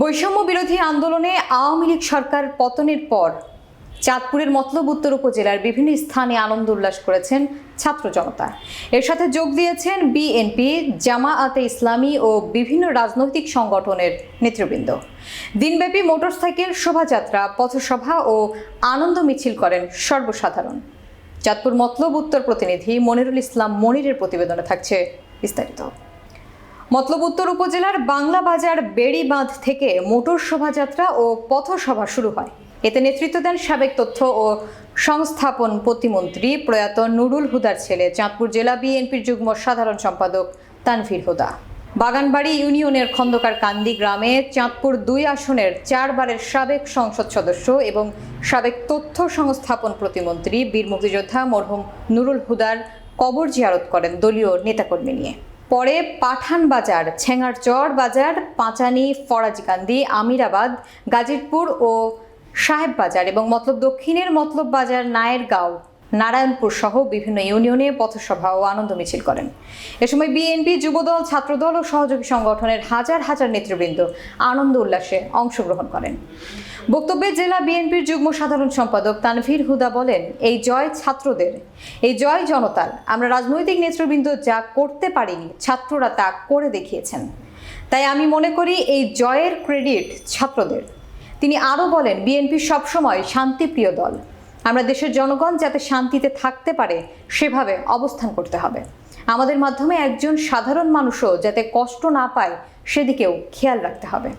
বৈষম্য বিরোধী আন্দোলনে আওয়ামী লীগ সরকার পতনের পর চাঁদপুরের মতলব উত্তর উপজেলার বিভিন্ন স্থানে আনন্দ উল্লাস করেছেন ছাত্র জনতা। এর সাথে যোগ দিয়েছেন বিএনপি জামাআতে ইসলামী ও বিভিন্ন রাজনৈতিক সংগঠনের নেতৃবৃন্দ। দিনব্যাপী মোটরসাইকেল শোভাযাত্রা, পথসভা ও আনন্দ মিছিল করেন সর্বসাধারণ। চাঁদপুর মতলব উত্তর প্রতিনিধি মনিরুল ইসলাম মনিরের প্রতিবেদনে থাকছে বিস্তারিত। মতলব উত্তর উপজেলার বাংলা বাজার বেড়িবাঁধ থেকে মোটর শোভাযাত্রা ও পথসভা শুরু হয়। এতে নেতৃত্ব দেন সাবেক তথ্য ও সংস্থাপন প্রতিমন্ত্রী প্রয়াত নুরুল হুদার ছেলে, চাঁদপুর জেলা বিএনপির যুগ্ম সাধারণ সম্পাদক তানভীর হুদা। বাগানবাড়ি ইউনিয়নের খন্দকার কান্দি গ্রামে চাঁদপুর দুই আসনের চারবারের সাবেক সংসদ সদস্য এবং সাবেক তথ্য সংস্থাপন প্রতিমন্ত্রী বীর মুক্তিযোদ্ধা মরহুম নুরুল হুদার কবর জিয়ারত করেন দলীয় নেতাকর্মী নিয়ে। পরে পাঠান বাজার ছেঙারচর বাজার, পাঁচানি ফরাজিকান্দি আমিরাবাদ গাজীরপুর ও সাহেব বাজার এবং মতলব দক্ষিণের মতলব বাজার, নায়েরগাঁও। নারায়ণপুর সহ বিভিন্ন ইউনিয়নে পথসভা ও আনন্দ মিছিল করেন। এ সময় বিএনপি, যুবদল, ছাত্রদল ও সহযোগী সংগঠনের হাজার হাজার নেতৃবৃন্দ আনন্দ উল্লাসে অংশগ্রহণ করেন। বক্তব্যে জেলা বিএনপির যুগ্ম সাধারণ সম্পাদক তানভীর হুদা বলেন, এই জয় ছাত্রদের, এই জয় জনতার। আমরা রাজনৈতিক নেতৃবৃন্দ যা করতে পারিনি, ছাত্ররা তা করে দেখিয়েছেন। তাই আমি মনে করি এই জয়ের ক্রেডিট ছাত্রদের। তিনি আরও বলেন, বিএনপি সবসময় শান্তিপ্রিয় দল। আমরা দেশের জনগণ যাতে শান্তিতে থাকতে পারে, সেভাবে অবস্থান করতে হবে। আমাদের মাধ্যমে একজন সাধারণ মানুষও যাতে কষ্ট না পায়, সেদিকেও খেয়াল রাখতে হবে।